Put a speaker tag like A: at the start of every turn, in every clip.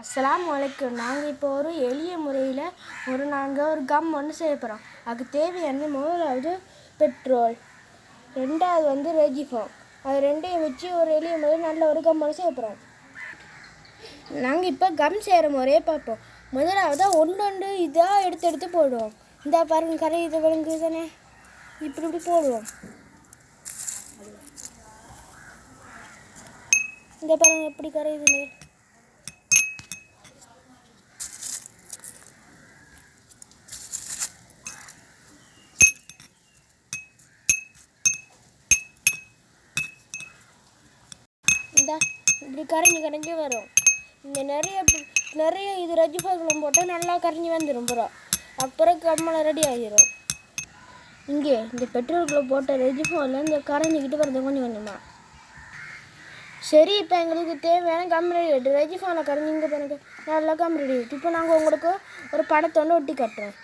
A: அஸ்லாம் அலைக்கும். நாங்கள் இப்போ ஒரு எளிய முறையில் ஒரு நாங்கள் ஒரு கம் ஒன்று செய்ய போகிறோம் அதுக்கு தேவையான முதலாவது பெட்ரோல் ரெண்டாவது வந்து ரெஜிஃபார்ம் அது ரெண்டையும் வச்சு ஒரு எளிய முறையில் நல்ல ஒரு கம் ஒன்று செய்ய போகிறோம் நாங்கள் இப்போ கம் செய்கிற முறையே பார்ப்போம். முதலாவது ஒன்று ஒன்று இதாக எடுத்து எடுத்து போடுவோம். இந்த பாருங்க கரை இது விளங்கு தானே? இப்படி இப்படி போடுவோம். இந்த பாருங்க எப்படி கரையுதுன்னு இந்த இப்படி கரைஞ்சி கரைஞ்சி வரும். இங்கே நிறைய நிறைய இது ரஜிபாகுளம் போட்டால் நல்லா கரைஞ்சி வந்துடும் புறம் அப்புறம் கம்மலை ரெடி ஆகிரும் இங்கே இந்த பெட்ரோலுக்குள்ளே போட்ட ரெஜிஃபாவில் இந்த கரைஞ்சிக்கிட்டு வருது கொஞ்சம் கொஞ்சமாக சரி இப்போ எங்களுக்கு தேவையான கம்ரெடி ரெடி ரெஜிஃபாவில் கரைஞ்சி இங்கே பாருங்க. நல்லா கம்ரெடி இப்போ நாங்கள் உங்களுக்கு ஒரு படத்தை ஒன்று ஒட்டி கட்டுறோம்.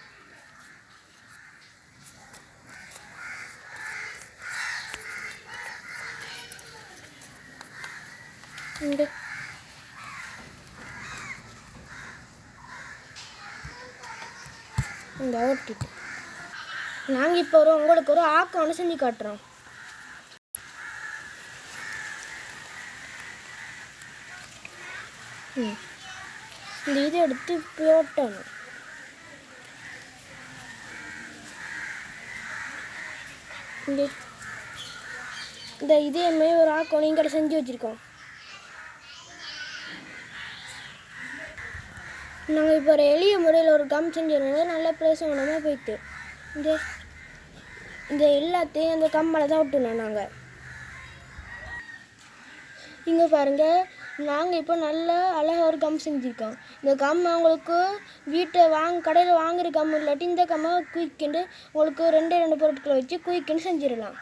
A: இந்த இந்த ஒட்டிட்டு. நாங்கள் இப்போ ஒரு உங்களுக்கு ஒரு ஆக்கம் ஒன்று செஞ்சு காட்டுறோம். ம். இந்த இதை எடுத்து இப்படி ஒட்டணும். இந்த இதே மாதிரி ஒரு ஆக்கம் நீங்கள் செஞ்சு வச்சுருக்கோம். நாங்கள் இப்போ ஒரு எளிய முறையில் ஒரு கம் செஞ்சிருந்தது நல்ல பிரசவனமாக போயிட்டு. இந்த இந்த எல்லாத்தையும் அந்த கம்மலை தான் விட்டுனோம் நாங்கள் இங்கே பாருங்கள் நாங்கள் இப்போ நல்ல அழகாக ஒரு கம் செஞ்சுருக்கோம். இந்த கம் உங்களுக்கு வீட்டை வாங்க கடையில் வாங்குற கம் இல்லாட்டி இந்த கம்மை குயிக்கிண்டு உங்களுக்கு ரெண்டு ரெண்டு பொருட்களை வச்சு குயிக்கின்னு செஞ்சிடலாம்.